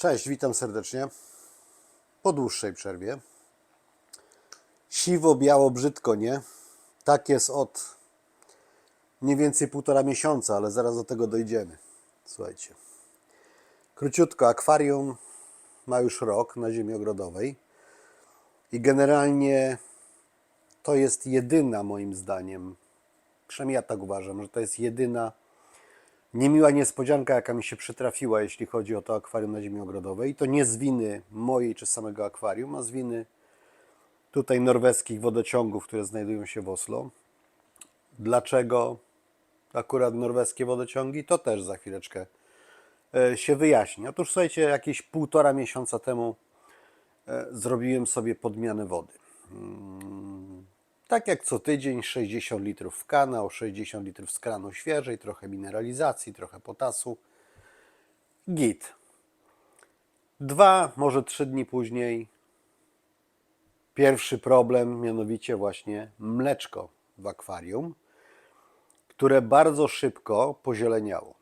Cześć, witam serdecznie. Po dłuższej przerwie. Siwo, biało, brzydko, nie? Tak jest od mniej więcej półtora miesiąca, ale zaraz do tego dojdziemy. Słuchajcie. Króciutko, akwarium ma już rok na ziemi ogrodowej i generalnie to jest jedyna, moim zdaniem, przynajmniej ja tak uważam, że to jest jedyna niemiła niespodzianka, jaka mi się przytrafiła, jeśli chodzi o to akwarium na ziemi ogrodowej. I to nie z winy mojej czy samego akwarium, a z winy tutaj norweskich wodociągów, które znajdują się w Oslo. Dlaczego akurat norweskie wodociągi? To też za chwileczkę e, się wyjaśni. Otóż słuchajcie, jakieś półtora miesiąca temu e, zrobiłem sobie podmianę wody. Tak jak co tydzień 60 litrów w kanał, 60 litrów z kranu świeżej, trochę mineralizacji, trochę potasu. Git. Dwa, może trzy dni później pierwszy problem, mianowicie właśnie mleczko w akwarium, które bardzo szybko pozieleniało.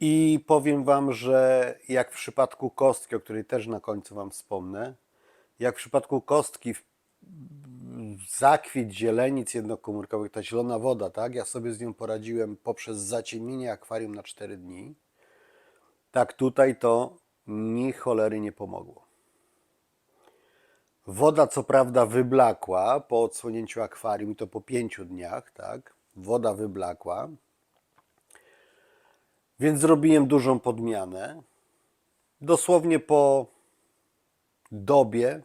I powiem Wam, że jak w przypadku kostki, o której też na końcu Wam wspomnę, jak w przypadku kostki w zakwit zielenic jednokomórkowych, ta zielona woda, tak? Ja sobie z nią poradziłem poprzez zaciemnienie akwarium na 4 dni. Tak tutaj to ni cholery nie pomogło. Woda co prawda wyblakła po odsłonięciu akwarium i to po 5 dniach, tak? Woda wyblakła. Więc zrobiłem dużą podmianę. Dosłownie po dobie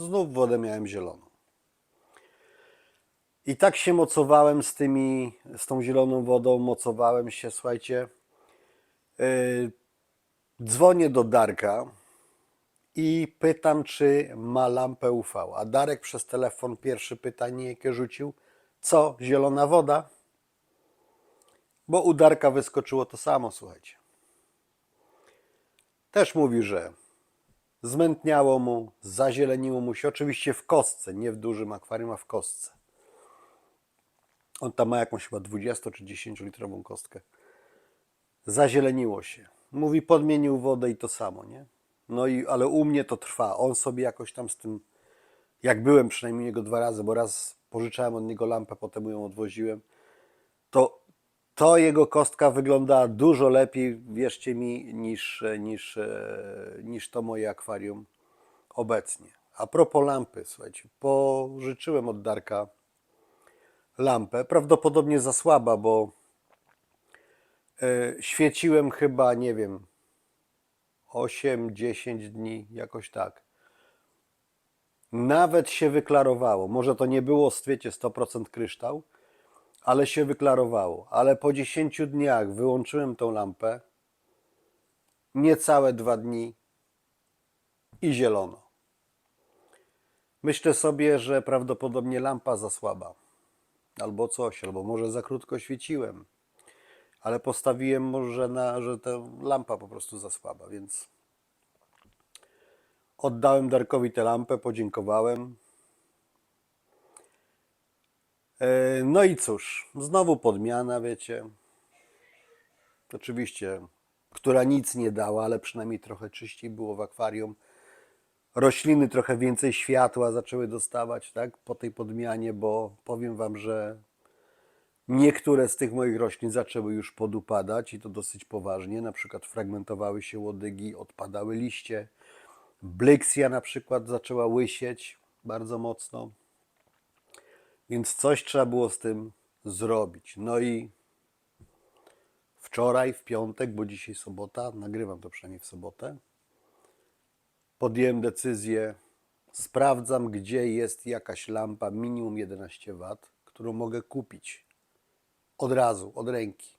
znów wodę miałem zieloną. I tak się mocowałem z tymi, z tą zieloną wodą, mocowałem się, słuchajcie. Yy, dzwonię do Darka i pytam, czy ma lampę UV. A Darek przez telefon pierwsze pytanie, jakie rzucił, co, zielona woda? Bo u Darka wyskoczyło to samo, słuchajcie. Też mówi, że Zmętniało mu, zazieleniło mu się, oczywiście w kostce, nie w dużym akwarium, a w kostce. On tam ma jakąś chyba 20 czy 10 litrową kostkę. Zazieleniło się. Mówi, podmienił wodę i to samo, nie? No i, ale u mnie to trwa. On sobie jakoś tam z tym, jak byłem przynajmniej u niego dwa razy, bo raz pożyczałem od niego lampę, potem ją odwoziłem, to to jego kostka wygląda dużo lepiej, wierzcie mi, niż, niż, e, niż to moje akwarium obecnie. A propos lampy, słuchajcie, pożyczyłem od Darka lampę, prawdopodobnie za słaba, bo e, świeciłem chyba, nie wiem, 8-10 dni, jakoś tak. Nawet się wyklarowało. Może to nie było, wiecie, 100% kryształ, ale się wyklarowało. Ale po 10 dniach wyłączyłem tą lampę, niecałe dwa dni. I zielono. Myślę sobie, że prawdopodobnie lampa za słaba, albo coś, albo może za krótko świeciłem, ale postawiłem może na, że ta lampa po prostu za słaba, więc oddałem Darkowi tę lampę, podziękowałem, No i cóż, znowu podmiana, wiecie. Oczywiście, która nic nie dała, ale przynajmniej trochę czyściej było w akwarium. Rośliny trochę więcej światła zaczęły dostawać, tak, po tej podmianie, bo powiem Wam, że niektóre z tych moich roślin zaczęły już podupadać i to dosyć poważnie. Na przykład fragmentowały się łodygi, odpadały liście. Blyksja na przykład zaczęła łysieć bardzo mocno. Więc coś trzeba było z tym zrobić. No i wczoraj, w piątek, bo dzisiaj sobota, nagrywam to przynajmniej w sobotę, podjąłem decyzję, sprawdzam, gdzie jest jakaś lampa minimum 11 W, którą mogę kupić od razu, od ręki.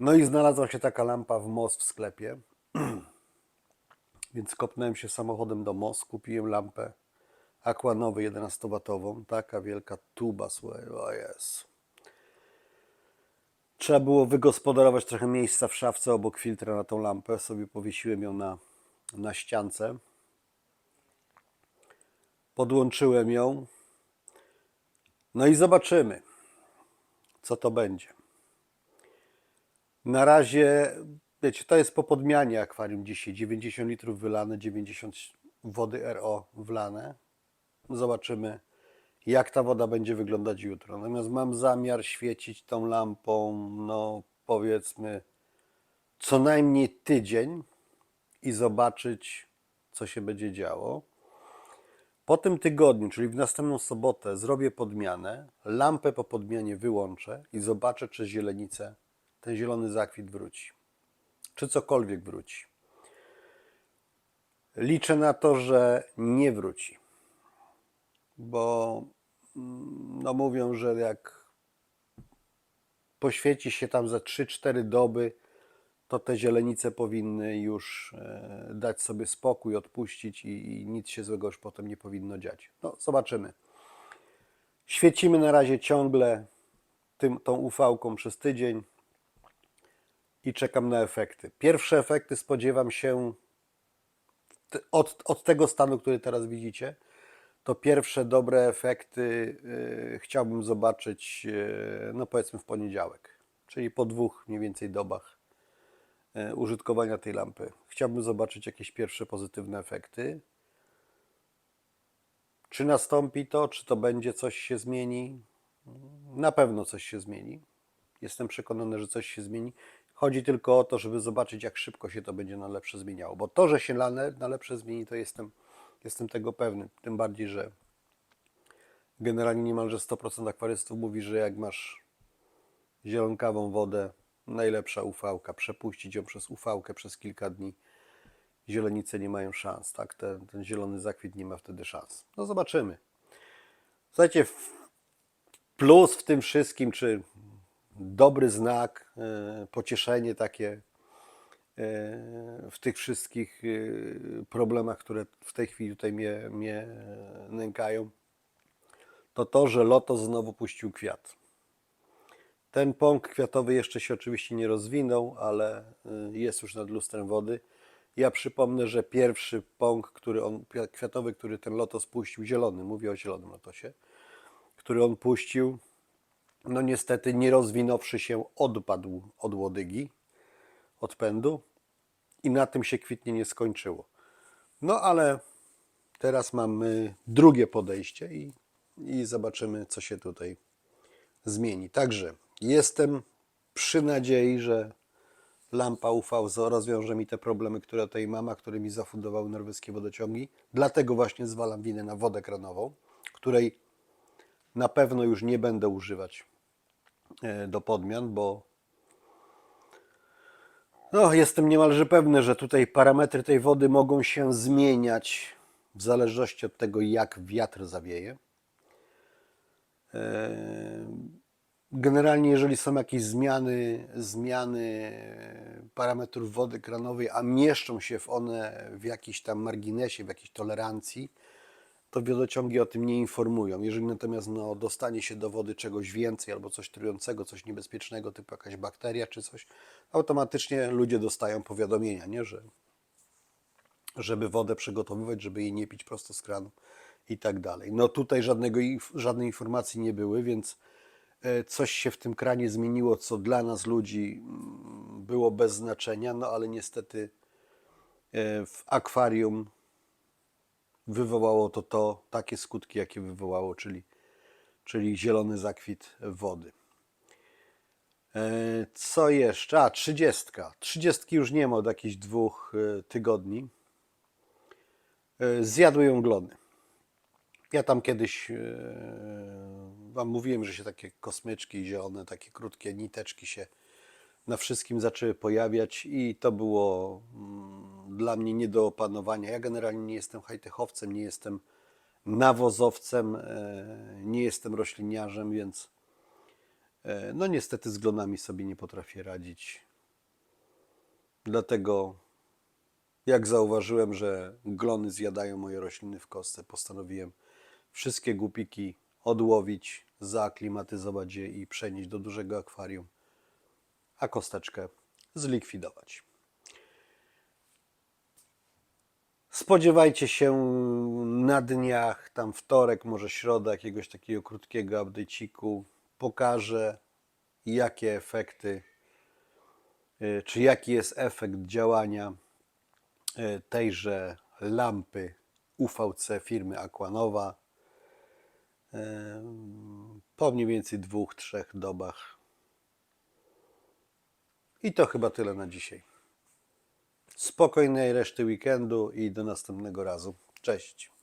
No i znalazła się taka lampa w MOS w sklepie, więc kopnąłem się samochodem do MOS, kupiłem lampę Aquanowy 11-watową, taka wielka tuba, słuchaj, o jest. Trzeba było wygospodarować trochę miejsca w szafce obok filtra na tą lampę, sobie powiesiłem ją na, na ściance. Podłączyłem ją. No i zobaczymy, co to będzie. Na razie, wiecie, to jest po podmianie akwarium dzisiaj. 90 litrów wylane, 90 wody RO wlane. Zobaczymy, jak ta woda będzie wyglądać jutro. Natomiast mam zamiar świecić tą lampą, no powiedzmy, co najmniej tydzień i zobaczyć, co się będzie działo. Po tym tygodniu, czyli w następną sobotę, zrobię podmianę, lampę po podmianie wyłączę i zobaczę, czy zielenice, ten zielony zakwit wróci. Czy cokolwiek wróci. Liczę na to, że nie wróci. Bo mm, no mówią, że jak poświeci się tam za 3-4 doby, to te zielenice powinny już e, dać sobie spokój, odpuścić i, i nic się złego już potem nie powinno dziać. No, zobaczymy. Świecimy na razie ciągle tym, tą ufałką przez tydzień i czekam na efekty. Pierwsze efekty spodziewam się od, od tego stanu, który teraz widzicie. To pierwsze dobre efekty e, chciałbym zobaczyć, e, no powiedzmy w poniedziałek, czyli po dwóch mniej więcej dobach e, użytkowania tej lampy. Chciałbym zobaczyć jakieś pierwsze pozytywne efekty. Czy nastąpi to, czy to będzie coś się zmieni? Na pewno coś się zmieni. Jestem przekonany, że coś się zmieni. Chodzi tylko o to, żeby zobaczyć, jak szybko się to będzie na lepsze zmieniało. Bo to, że się na lepsze zmieni, to jestem, jestem tego pewny. Tym bardziej, że generalnie niemalże 100% akwarystów mówi, że jak masz zielonkawą wodę, najlepsza ufałka, przepuścić ją przez ufałkę przez kilka dni, zielenice nie mają szans, tak? Ten, ten zielony zakwit nie ma wtedy szans. No zobaczymy. Słuchajcie, plus w tym wszystkim, czy dobry znak, e, pocieszenie takie w tych wszystkich e, problemach, które w tej chwili tutaj mnie, mnie nękają, to to, że Loto znowu puścił kwiat. Ten pąk kwiatowy jeszcze się oczywiście nie rozwinął, ale y, jest już nad lustrem wody. Ja przypomnę, że pierwszy pąk, który on, kwiatowy, który ten lotos puścił, zielony, mówię o zielonym lotosie, który on puścił, no niestety nie rozwinąwszy się, odpadł od łodygi, od pędu i na tym się kwitnie nie skończyło. No ale teraz mamy drugie podejście i, i zobaczymy, co się tutaj zmieni. Także jestem przy nadziei, że lampa UV rozwiąże mi te problemy, które tutaj mam, a które mi zafundowały norweskie wodociągi. Dlatego właśnie zwalam winę na wodę kranową, której na pewno już nie będę używać e, do podmian, bo no, jestem niemalże pewny, że tutaj parametry tej wody mogą się zmieniać w zależności od tego, jak wiatr zawieje. Generalnie, jeżeli są jakieś zmiany, zmiany parametrów wody kranowej, a mieszczą się w one w jakiś tam marginesie, w jakiejś tolerancji, to wodociągi o tym nie informują. Jeżeli natomiast no, dostanie się do wody czegoś więcej albo coś trującego, coś niebezpiecznego, typu jakaś bakteria czy coś, automatycznie ludzie dostają powiadomienia, nie? Że, żeby wodę przygotowywać, żeby jej nie pić prosto z kranu i tak dalej. No tutaj żadnego, żadnej informacji nie były, więc e, coś się w tym kranie zmieniło, co dla nas ludzi mm, było bez znaczenia, no ale niestety e, w akwarium wywołało to, to takie skutki, jakie wywołało, czyli, czyli zielony zakwit wody. E, Co jeszcze? A, trzydziestka. Trzydziestki już nie ma od jakichś dwóch e, tygodni. E, Zjadły ją glony. Ja tam kiedyś Wam mówiłem, że się takie kosmyczki zielone, takie krótkie niteczki się na wszystkim zaczęły pojawiać i to było mm, dla mnie nie do opanowania. Ja generalnie nie jestem hajtechowcem, nie jestem nawozowcem, e, nie jestem rośliniarzem, więc e, no niestety z glonami sobie nie potrafię radzić. Dlatego jak zauważyłem, że glony zjadają moje rośliny w kostce, postanowiłem wszystkie głupiki odłowić, zaaklimatyzować je i przenieść do dużego akwarium, a kosteczkę zlikwidować. Spodziewajcie się na dniach, tam wtorek, może środa, jakiegoś takiego krótkiego update'iku. Pokażę, jakie efekty y, czy jaki jest efekt działania y, tejże lampy UVC firmy Aquanowa y, po mniej więcej dwóch, trzech dobach. I to chyba tyle na dzisiaj. Spokojnej reszty weekendu i do następnego razu. Cześć.